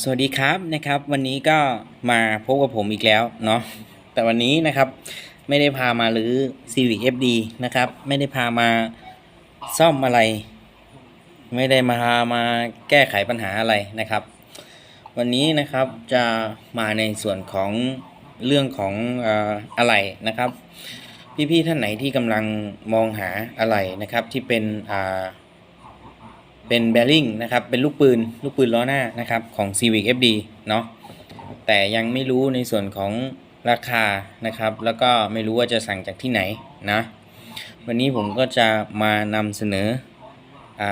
สวัสดีครับนะครับ วันนี้ก็มาพบกับผมอีกแล้วเนาะแต่วันนี้นะครับไม่ได้พามาหรือ Civic FD นะครับ ไม่ได้พามาซ่อมอะไร ไม่ได้มาพามาแก้ไขปัญหาอะไรนะครับ วันนี้นะครับจะมาในส่วนของเรื่องของอ่ออะไรนะครับ พี่ๆท่านไหนที่กำลังมองหาอะไรนะครับที่เป็นอ่า เป็นแบริ่งนะครับ เป็นลูกปืน ลูกปืนล้อหน้านะครับ ของ Civic FD เนาะแต่ยังไม่รู้ในส่วนของราคานะครับ แล้วก็ไม่รู้ว่าจะสั่งจากที่ไหนนะ วันนี้ผมก็จะมานำเสนออ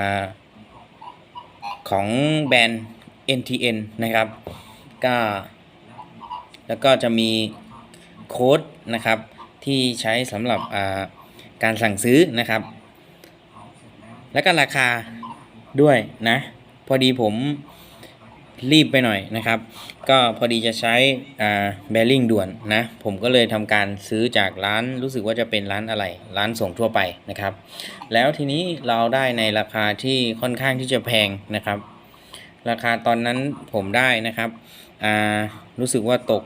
ของแบรนด์ NTN นะครับ ก็ แล้วก็จะมีโค้ดนะครับที่ใช้สำหรับการสั่งซื้อนะครับ แล้วก็ราคา ด้วยนะ พอดีผมรีบไปหน่อยนะครับ ก็พอดีจะใช้อ่าแบริ่งด่วนนะ ผมก็เลยทำการซื้อจากร้านรู้สึกว่าจะเป็นร้านอะไร ร้านส่งทั่วไปนะครับ แล้วทีนี้เราได้ในราคาที่ค่อนข้างที่จะแพงนะครับ ราคาตอนนั้นผมได้นะครับอ่ารู้สึกว่าตก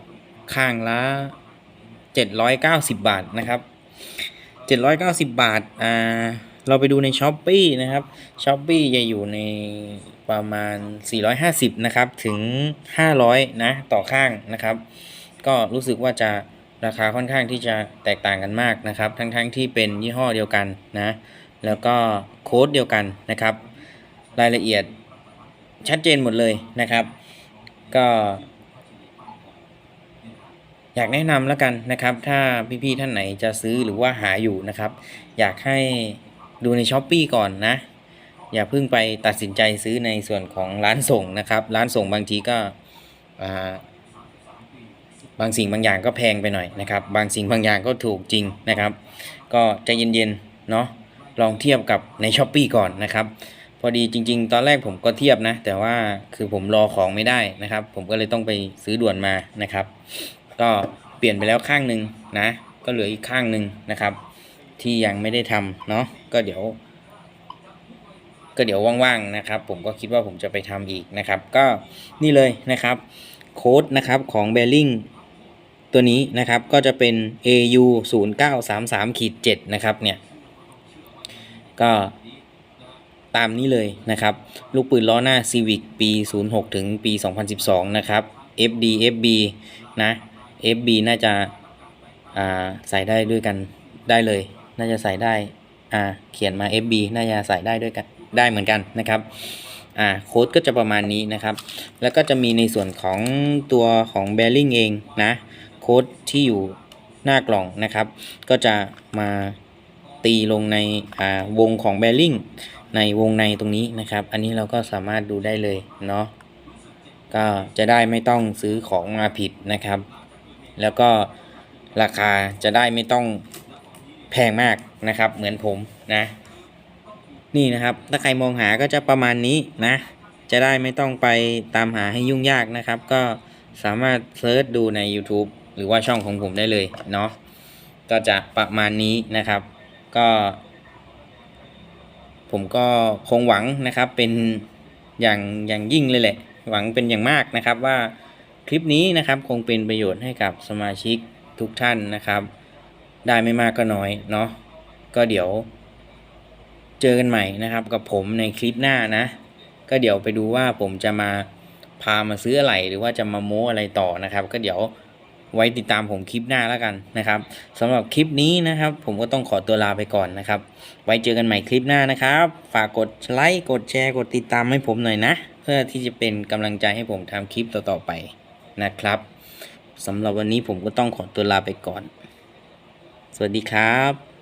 ข้างละ790 บาทนะครับ 790 บาทอ่า เราไปดูใน s h อ p e e นะครับ s h อ p e e จะอยู่ในประมาณ 450 นะครับ ถึง 500 นะ ต่อข้างนะครับ ก็รู้สึกว่าจะราคาค่อนข้างที่จะแตกต่างกันมากนะครับ ทั้งๆทที่เป็นยี่ห้อเดียวกันนะ แล้วก็โค้ดเดียวกันนะครับ รายละเอียดชัดเจนหมดเลยนะครับ ก็ อยากแนะนำแล้วกันนะครับ ถ้าพี่ๆท่านไหนจะซื้อหรือว่าหาอยู่นะครับ อยากให้ ดูใน s h อ p e e ก่อนนะ อย่าเพิ่งไปตัดสินใจซื้อในส่วนของร้านส่งนะครับ ร้านส่งบางทีก็บางสิ่งบางอย่างก็แพงไปหน่อยนะครับ บางสิ่งบางอย่างก็ถูกจริงนะครับ ก็ใจเย็นๆเนาะลองเทียบกับใน s h อ p e e ก่อนนะครับพอดีจริง ๆ ตอนแรกผมก็เทียบนะ แต่ว่าคือผมรอของไม่ได้นะครับ ผมก็เลยต้องไปซื้อด่วนมานะครับ ก็เปลี่ยนไปแล้วข้างหนึ่งนะ ก็เหลืออีกข้างหนึ่งนะครับ ที่ยังไม่ได้ทำเนาะก็เดี๋ยว ก็เดี๋ยวว่างๆนะครับ ผมก็คิดว่าผมจะไปทำอีกนะครับ ก็นี่เลยนะครับโค้ดนะครับของ b e a r i n g ตัวนี้นะครับก็จะเป็น AU 0 9 3 3ขีด7นะครับเนี่ยก็ตามนี้เลยนะครับ ลูกปืนล้อหน้า Civic ปี 06 ถึงปี 2012 นะครับ FD FB นะ FB น่าจะาใส่ได้ด้วยกันได้เลย น่าจะใส่ได้อ่าเขียนมา FB น่าจะใส่ได้ด้วยกันได้เหมือนกันนะครับอ่าโค้ดก็จะประมาณนี้นะครับ แล้วก็จะมีในส่วนของตัวของ Bearing เองนะโค้ดที่อยู่หน้ากล่องนะครับ ก็จะมาตีลงในอ่าวงของ Bearing ในวงในตรงนี้นะครับ อันนี้เราก็สามารถดูได้เลยเนาะก็จะได้ไม่ต้องซื้อของมาผิดนะครับ แล้วก็ราคาจะได้ไม่ต้อง แพงมากนะครับ เหมือนผมนะ นี่นะครับ ถ้าใครมองหาก็จะประมาณนี้นะ จะได้ไม่ต้องไปตามหาให้ยุ่งยากนะครับ ก็สามารถเซิร์ชดูใน YouTube หรือว่าช่องของผมได้เลยเนาะก็จะประมาณนี้นะครับ ก็ ผมก็คงหวังนะครับเป็นอย่างอย่างยิ่งเลยแหละ หวังเป็นอย่างมากนะครับว่าคลิปนี้นะครับคงเป็นประโยชน์ให้กับสมาชิกทุกท่านนะครับ ได้ไม่มากก็น้อยเนาะก็เดี๋ยว เจอกันใหม่นะครับ กับผมในคลิปหน้านะ ก็เดี๋ยวไปดูว่าผมจะมาพามาซื้ออะไรหรือว่าจะมาโม้อะไรต่อนะครับ ก็เดี๋ยวไว้ติดตามผมคลิปหน้าแล้วกันนะครับสำหรับคลิปนี้นะครับ ผมก็ต้องขอตัวลาไปก่อนนะครับ ไว้เจอกันใหม่คลิปหน้านะครับ ฝากกดไลค์กดแชร์กดติดตามให้ผมหน่อยนะ เพื่อที่จะเป็นกำลังใจให้ผมทำคลิปต่อๆไปนะครับสำหรับวันนี้ผมก็ต้องขอตัวลาไปก่อน สวัสดีครับ